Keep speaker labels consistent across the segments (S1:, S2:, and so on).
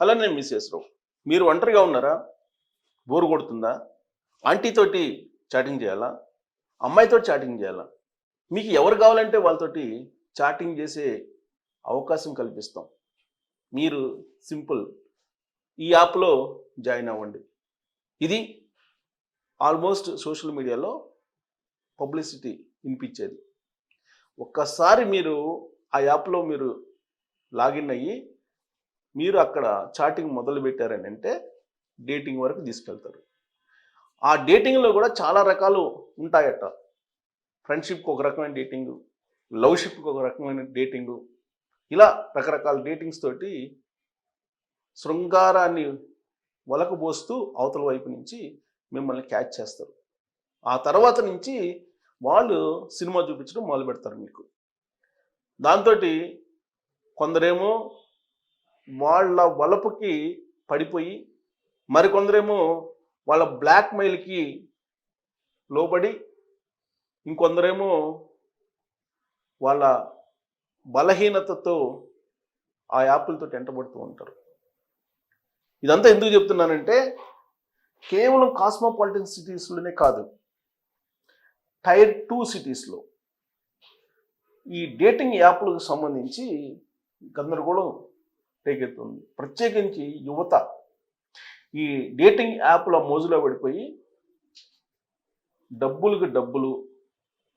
S1: అలానే మిస్సెస్ రావు మీరు ఒంటరిగా ఉన్నారా? బోరు కొడుతుందా? ఆంటీతోటి చాటింగ్ చేయాలా? అమ్మాయితో చాటింగ్ చేయాలా? మీకు ఎవరు కావాలంటే వాళ్ళతోటి చాటింగ్ చేసే అవకాశం కల్పిస్తాం. మీరు సింపుల్. ఈ యాప్లో జాయిన్ అవ్వండి. ఇది ఆల్మోస్ట్ సోషల్ మీడియాలో పబ్లిసిటీ వినిపించేది. ఒక్కసారి మీరు ఆ యాప్లో మీరు లాగిన్ అయ్యి మీరు అక్కడ చాటింగ్ మొదలు పెట్టారని అంటే డేటింగ్ వరకు తీసుకెళ్తారు. ఆ డేటింగ్లో కూడా చాలా రకాలు ఉంటాయట. ఫ్రెండ్షిప్కి ఒక రకమైన డేటింగ్ లవ్షిప్కి ఒక రకమైన డేటింగ్ ఇలా రకరకాల డేటింగ్స్ తోటి శృంగారాన్ని వలకబోస్తూ అవతల వైపు నుంచి మిమ్మల్ని క్యాచ్ చేస్తారు. ఆ తర్వాత నుంచి వాళ్ళు సినిమా చూపించడం మొదలు పెడతారు మీకు. దాంతో కొందరేమో వాళ్ళ వలపుకి పడిపోయి మరికొందరేమో వాళ్ళ బ్లాక్ మెయిల్కి లోబడి ఇంకొందరేమో వాళ్ళ బలహీనతతో ఆ యాప్లతో ఎంటబడుతూ ఉంటారు. ఇదంతా ఎందుకు చెప్తున్నానంటే కేవలం కాస్మోపాలిటన్ సిటీస్లోనే కాదు టైర్ టూ సిటీస్లో ఈ డేటింగ్ యాప్లకు సంబంధించి గందరగోళం రేగెత్తుంది ప్రత్యేకించి యువత ఈ డేటింగ్ యాప్ల మోజులో పడిపోయి డబ్బులకు డబ్బులు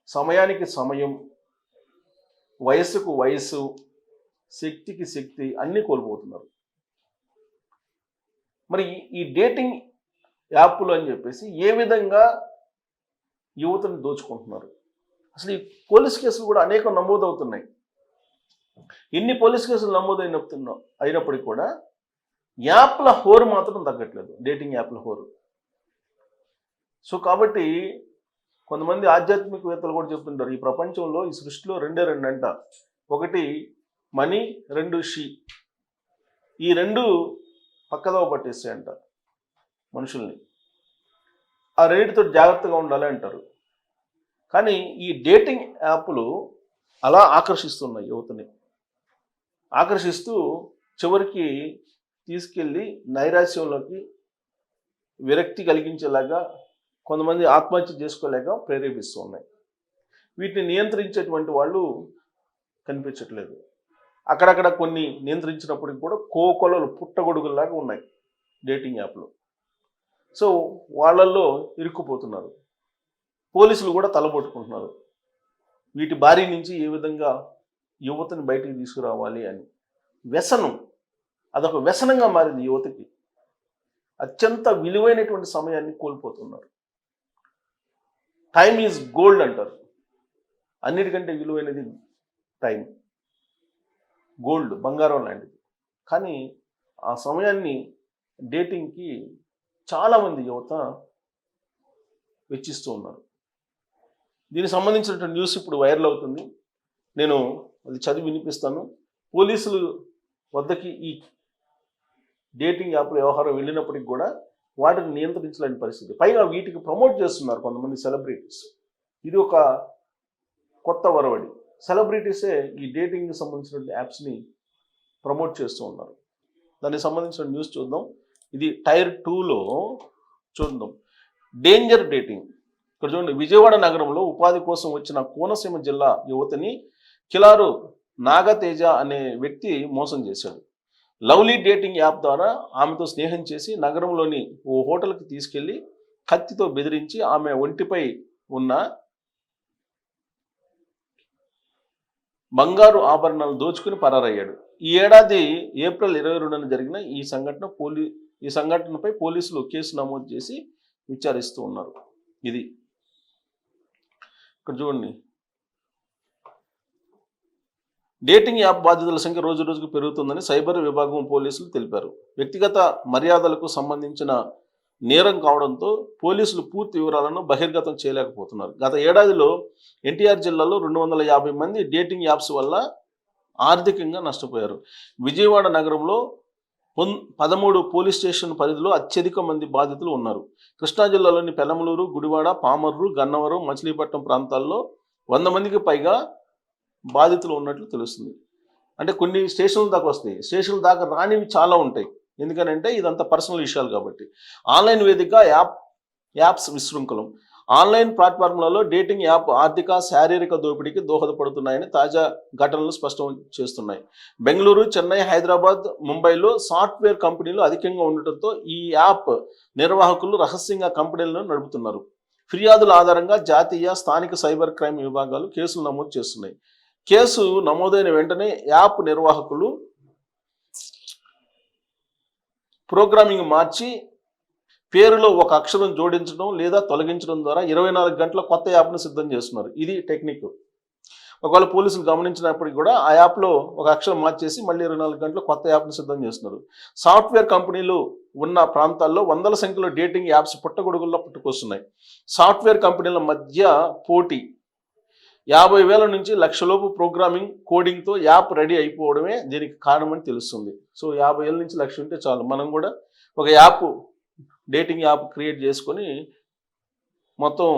S1: సమయానికి సమయం వయస్సుకు వయస్సు శక్తికి శక్తి అన్నీ కోల్పోతున్నారు. మరి ఈ డేటింగ్ యాప్లు అని చెప్పేసి ఏ విధంగా యువతను దోచుకుంటున్నారు? అసలు ఈ పోలీస్ కేసులు కూడా అనేకం నమోదవుతున్నాయి. ఇన్ని పోలీస్ కేసులు నమోదైనప్పుడు అయినప్పటికీ కూడా యాప్ల హోరు మాత్రం తగ్గట్లేదు డేటింగ్ యాప్ల హోరు. సో కాబట్టి కొంతమంది ఆధ్యాత్మికవేత్తలు కూడా చెప్తుంటారు ఈ ప్రపంచంలో ఈ సృష్టిలో రెండే రెండు అంట. ఒకటి మనీ రెండు షీ. ఈ రెండు పక్కదోవ పట్టేస్తాయంట మనుషుల్ని. ఆ రేటుతో జాగ్రత్తగా ఉండాలి అంటారు. కానీ ఈ డేటింగ్ యాప్లు అలా ఆకర్షిస్తున్నాయి యువతని. ఆకర్షిస్తూ చివరికి తీసుకెళ్ళి నైరాశ్యంలోకి విరక్తి కలిగించేలాగా కొంతమంది ఆత్మహత్య చేసుకోలేక ప్రేరేపిస్తూ ఉన్నాయి వీటిని నియంత్రించేటువంటి వాళ్ళు కనిపించట్లేదు. అక్కడక్కడ కొన్ని నియంత్రించినప్పటికి కూడా కోకొలలు పుట్టగొడుగుల్లాగా ఉన్నాయి డేటింగ్ యాప్లు. సో వాళ్ళల్లో ఇరుక్కుపోతున్నారు. పోలీసులు కూడా తలబొట్టుకుంటున్నారు. వీటి బారి నుంచి ఏ విధంగా యువతని బయటికి తీసుకురావాలి అని. వ్యసనం. అదొక వ్యసనంగా మారింది యువతకి. అత్యంత విలువైనటువంటి సమయాన్ని కోల్పోతున్నారు. టైం ఈజ్ గోల్డ్ అంటారు. అన్నిటికంటే విలువైనది టైం గోల్డ్ బంగారం లాంటిది. కానీ ఆ సమయాన్ని డేటింగ్కి చాలామంది యువత వెచ్చిస్తూ ఉన్నారు. దీనికి సంబంధించినటువంటి న్యూస్ ఇప్పుడు వైరల్ అవుతుంది. నేను అది చదివి వినిపిస్తాను. పోలీసులు వద్దకి ఈ డేటింగ్ యాప్ల వ్యవహారం వెళ్ళినప్పటికి కూడా వాటిని నియంత్రించలేని పరిస్థితి. పైగా వీటికి ప్రమోట్ చేస్తున్నారు కొంతమంది సెలబ్రిటీస్. ఇది ఒక కొత్త వరవడి. సెలబ్రిటీసే ఈ డేటింగ్కి సంబంధించిన యాప్స్ని ప్రమోట్ చేస్తూ ఉన్నారు. దానికి సంబంధించిన న్యూస్ చూద్దాం. ఇది టైర్ టూలో చూద్దాం. Danger dating. ఇక్కడ చూడండి విజయవాడ నగరంలో ఉపాధి కోసం వచ్చిన కోనసీమ జిల్లా యువతిని కిలారు నాగతేజ అనే వ్యక్తి మోసం చేశాడు. లవ్లీ డేటింగ్ యాప్ ద్వారా ఆమెతో స్నేహం చేసి నగరంలోని ఓ హోటల్కి తీసుకెళ్ళి కత్తితో బెదిరించి ఆమె ఒంటిపై ఉన్న బంగారు ఆభరణాలు దోచుకుని పరారయ్యాడు. ఈ ఏడాది ఏప్రిల్ ఇరవై రెండున జరిగిన ఈ సంఘటన పోలీ ఈ సంఘటనపై పోలీసులు కేసు నమోదు చేసి విచారిస్తూ ఉన్నారు. ఇది ఇక్కడ చూడండి. డేటింగ్ యాప్ బాధితుల సంఖ్య రోజు రోజుకు పెరుగుతుందని సైబర్ విభాగం పోలీసులు తెలిపారు. వ్యక్తిగత మర్యాదలకు సంబంధించిన నేరం కావడంతో పోలీసులు పూర్తి వివరాలను బహిర్గతం చేయలేకపోతున్నారు. గత ఏడాదిలో ఎన్టీఆర్ జిల్లాలో రెండు వందల యాభై మంది డేటింగ్ యాప్స్ వల్ల ఆర్థికంగా నష్టపోయారు. విజయవాడ నగరంలో పొన్ పదమూడు పోలీస్ స్టేషన్ పరిధిలో అత్యధిక మంది బాధితులు ఉన్నారు. కృష్ణా జిల్లాలోని పెనమలూరు గుడివాడ పామర్రు గన్నవరం మచిలీపట్నం ప్రాంతాల్లో వంద మందికి పైగా బాధితులు ఉన్నట్లు తెలుస్తుంది. అంటే కొన్ని స్టేషన్ల దాకా వస్తాయి. స్టేషన్ల దాకా రానివి చాలా ఉంటాయి. ఎందుకనంటే ఇదంతా పర్సనల్ విషయాలు కాబట్టి. ఆన్లైన్ వేదిక యాప్ యాప్స్ విశృంఖలం. ఆన్లైన్ ప్లాట్ఫామ్లలో డేటింగ్ యాప్ ఆర్థిక శారీరక దోపిడీకి దోహదపడుతున్నాయని తాజా ఘటనలు స్పష్టం చేస్తున్నాయి. బెంగళూరు చెన్నై హైదరాబాద్ ముంబైలో సాఫ్ట్వేర్ కంపెనీలు అధికంగా ఉండటంతో ఈ యాప్ నిర్వాహకులు రహస్యంగా కంపెనీలను నడుపుతున్నారు. ఫిర్యాదుల ఆధారంగా జాతీయ స్థానిక సైబర్ క్రైమ్ విభాగాలు కేసులు నమోదు చేస్తున్నాయి. కేసు నమోదైన వెంటనే యాప్ నిర్వాహకులు ప్రోగ్రామింగ్ మార్చి పేరులో ఒక అక్షరం జోడించడం లేదా తొలగించడం ద్వారా ఇరవై నాలుగు గంటల కొత్త యాప్ను సిద్ధం చేస్తున్నారు. ఇది టెక్నిక్. ఒకవేళ పోలీసులు గమనించినప్పటికీ కూడా ఆ యాప్లో ఒక అక్షరం మార్చేసి మళ్ళీ ఇరవై నాలుగు గంటల కొత్త యాప్ను సిద్ధం చేస్తున్నారు. సాఫ్ట్వేర్ కంపెనీలు ఉన్న ప్రాంతాల్లో వందల సంఖ్యలో డేటింగ్ యాప్స్ పుట్టగొడుగుల్లో పుట్టుకొస్తున్నాయి. సాఫ్ట్వేర్ కంపెనీల మధ్య పోటీ యాభై వేల నుంచి లక్షలోపు ప్రోగ్రామింగ్ కోడింగ్తో యాప్ రెడీ అయిపోవడమే దీనికి కారణమని తెలుస్తుంది. సో యాభై వేల నుంచి లక్ష ఉంటే చాలు. మనం కూడా ఒక యాప్ డేటింగ్ యాప్ క్రియేట్ చేసుకొని మొత్తం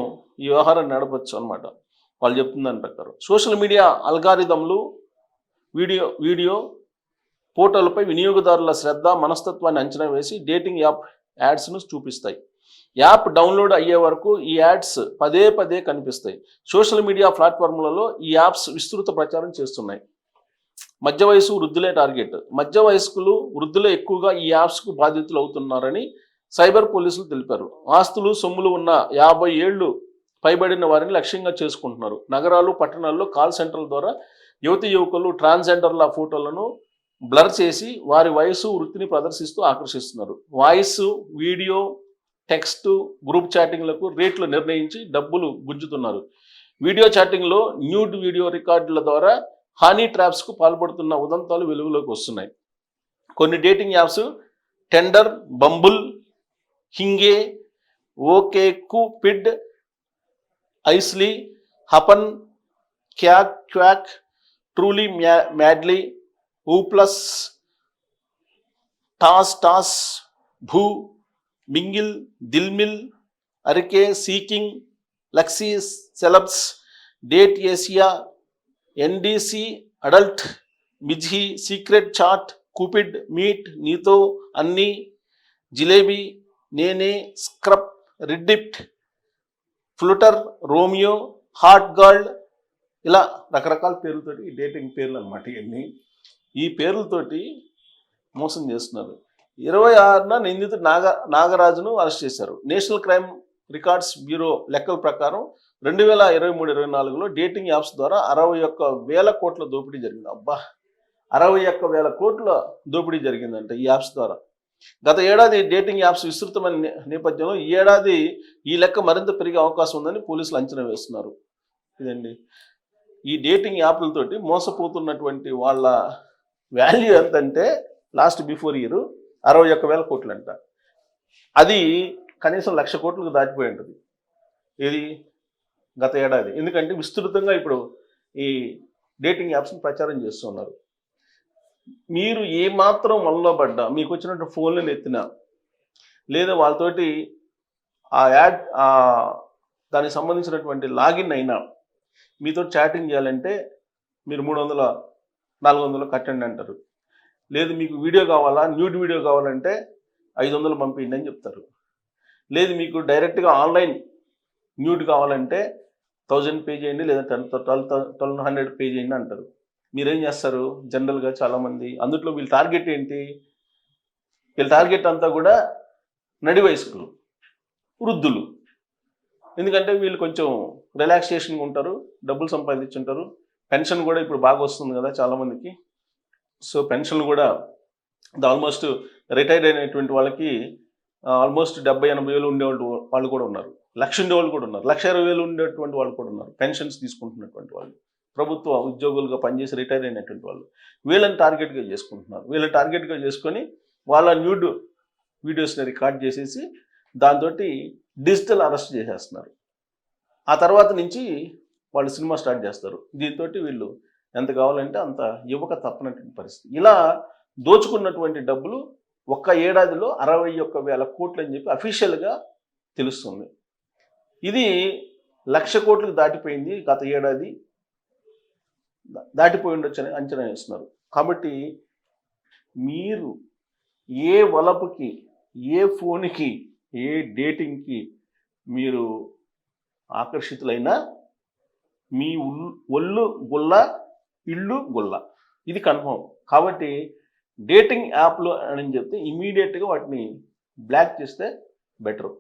S1: ఈ వ్యవహారం నడపచ్చు అనమాట వాళ్ళు చెప్తుందని దాని ప్రకారం. సోషల్ మీడియా అల్గారిథంలు వీడియో వీడియో పోర్టల్పై వినియోగదారుల శ్రద్ధ మనస్తత్వాన్ని అంచనా వేసి డేటింగ్ యాప్ యాడ్స్ను చూపిస్తాయి. యాప్ డౌన్లోడ్ అయ్యే వరకు ఈ యాడ్స్ పదే పదే కనిపిస్తాయి. సోషల్ మీడియా ప్లాట్ఫామ్లలో ఈ యాప్స్ విస్తృత ప్రచారం చేస్తున్నాయి. మధ్య వయసు వృద్ధులే టార్గెట్. మధ్య వయస్కులు వృద్ధులే ఎక్కువగా ఈ యాప్స్కు బాధితులు అవుతున్నారని సైబర్ పోలీసులు తెలిపారు. ఆస్తులు సొమ్ములు ఉన్న యాభై ఏళ్ళు పైబడిన వారిని లక్ష్యంగా చేసుకుంటున్నారు. నగరాలు పట్టణాల్లో కాల్ సెంటర్ల ద్వారా యువతి యువకులు ట్రాన్స్జెండర్ల ఫోటోలను బ్లర్ చేసి వారి వయసు వృత్తిని ప్రదర్శిస్తూ ఆకర్షిస్తున్నారు. వాయిస్ వీడియో టెక్స్ట్ గ్రూప్ చాటింగ్లకు రేట్లు నిర్ణయించి డబ్బులు గుంజుతున్నారు. వీడియో చాటింగ్లో న్యూడ్ వీడియో రికార్డుల ద్వారా హానీ ట్రాప్స్కు పాల్పడుతున్న ఉదంతాలు వెలుగులోకి వస్తున్నాయి. కొన్ని dating apps Tinder Bumble Hinge OkCupid Aisle Happn quack quack truly మ్యా మ్యాడ్లీ ఊప్లస్ టాస్ టాస్ భూ mingle Dilmil అరికే seeking Luxy celebs date Asia NDC adult మిజ్హి secret chat Cupid meet నీతో అన్నీ జిలేబీ నేనే స్క్రప్ రిడ్డిప్ట్ ఫ్లుటర్ రోమియో హాట్ గర్ల్ ఇలా రకరకాల పేర్లతోటి డేటింగ్ పేర్లు అనమాట ఇవన్నీ ఈ పేర్లతోటి మోసం చేస్తున్నారు. ఇరవై ఆరున నిందితుడు నాగ నాగరాజును అరెస్ట్ చేశారు. నేషనల్ క్రైమ్ రికార్డ్స్ బ్యూరో లెక్కల ప్రకారం రెండు వేల ఇరవై మూడు ఇరవై నాలుగులో డేటింగ్ యాప్స్ ద్వారా అరవై ఒక్క వేల కోట్ల దోపిడీ జరిగింది. అబ్బా! అరవై ఒక్క వేల కోట్ల దోపిడీ జరిగిందంట ఈ యాప్స్ ద్వారా. గత ఏడాది డేటింగ్ యాప్స్ విస్తృతమైన నేపథ్యంలో ఈ ఏడాది ఈ లెక్క మరింత పెరిగే అవకాశం ఉందని పోలీసులు అంచనా వేస్తున్నారు. ఇదండి. ఈ డేటింగ్ యాప్లతోటి మోసపోతున్నటువంటి వాళ్ళ వాల్యూ ఎంతంటే లాస్ట్ బిఫోర్ ఇయర్ అరవై ఒక్క వేల కోట్లు అంట అది కనీసం లక్ష కోట్లకు దాటిపోయి ఉంటుంది. ఇది గత ఏడాది. ఎందుకంటే విస్తృతంగా ఇప్పుడు ఈ డేటింగ్ యాప్స్ని ప్రచారం చేస్తున్నారు. మీరు ఏమాత్రం మనలో పడ్డా మీకు వచ్చినట్టు ఫోన్లను ఎత్తినా లేదా వాళ్ళతోటి ఆ యాడ్ దానికి సంబంధించినటువంటి లాగిన్ అయినా మీతో చాటింగ్ చేయాలంటే మీరు మూడు వందల నాలుగు వందలు కట్టండి అంటారు. లేదు మీకు వీడియో కావాలా? న్యూడ్ వీడియో కావాలంటే ఐదు వందలు పంపించండి అని చెప్తారు. లేదు మీకు డైరెక్ట్గా ఆన్లైన్ న్యూడ్ కావాలంటే థౌజండ్ పే చేయండి లేదా ten twelve twelve hundred pay చేయండి అంటారు. మీరేం చేస్తారు? జనరల్గా చాలామంది అందుట్లో వీళ్ళ టార్గెట్ ఏంటి? వీళ్ళ టార్గెట్ అంతా కూడా నడి వయస్కులు వృద్ధులు. ఎందుకంటే వీళ్ళు కొంచెం రిలాక్సేషన్గా ఉంటారు డబ్బులు సంపాదించుంటారు పెన్షన్ కూడా ఇప్పుడు బాగా వస్తుంది కదా చాలామందికి. సో పెన్షన్ కూడా ఆల్మోస్ట్ రిటైర్డ్ అయినటువంటి వాళ్ళకి ఆల్మోస్ట్ డెబ్బై ఎనభై వేలు ఉండేవాళ్ళు వాళ్ళు కూడా ఉన్నారు. లక్ష ఉండే వాళ్ళు కూడా ఉన్నారు. లక్ష ఇరవై వేలు ఉండేటువంటి వాళ్ళు కూడా ఉన్నారు. పెన్షన్స్ తీసుకుంటున్నటువంటి వాళ్ళు. ప్రభుత్వ ఉద్యోగులుగా పనిచేసి రిటైర్ అయినటువంటి వాళ్ళు. వీళ్ళని టార్గెట్గా చేసుకుంటున్నారు. వీళ్ళని టార్గెట్గా చేసుకొని వాళ్ళ న్యూడ్ వీడియోస్ని రికార్డ్ చేసేసి దాంతో డిజిటల్ అరెస్ట్ చేసేస్తున్నారు. ఆ తర్వాత నుంచి వాళ్ళు సినిమా స్టార్ట్ చేస్తారు. దీంతో వీళ్ళు ఎంత కావాలంటే అంత ఇవ్వక తప్పనటువంటి పరిస్థితి. ఇలా దోచుకున్నటువంటి డబ్బులు ఒక్క ఏడాదిలో అరవై ఒక్క వేల కోట్లు అని చెప్పి అఫీషియల్గా తెలుస్తుంది. ఇది లక్ష కోట్లకు దాటిపోయింది గత ఏడాది. దాటిపోయి ఉండొచ్చు అని అంచనా వేస్తున్నారు. కాబట్టి మీరు ఏ వలపుకి ఏ ఫోన్కి ఏ డేటింగ్కి మీరు ఆకర్షితులైనా మీ ఒళ్ళు గుల్ల ఇల్లు గుల్ల. ఇది కన్ఫర్మ్ కాబట్టి డేటింగ్ యాప్లు అని చెప్తే ఇమీడియట్గా వాటిని బ్లాక్ చేస్తే బెటర్.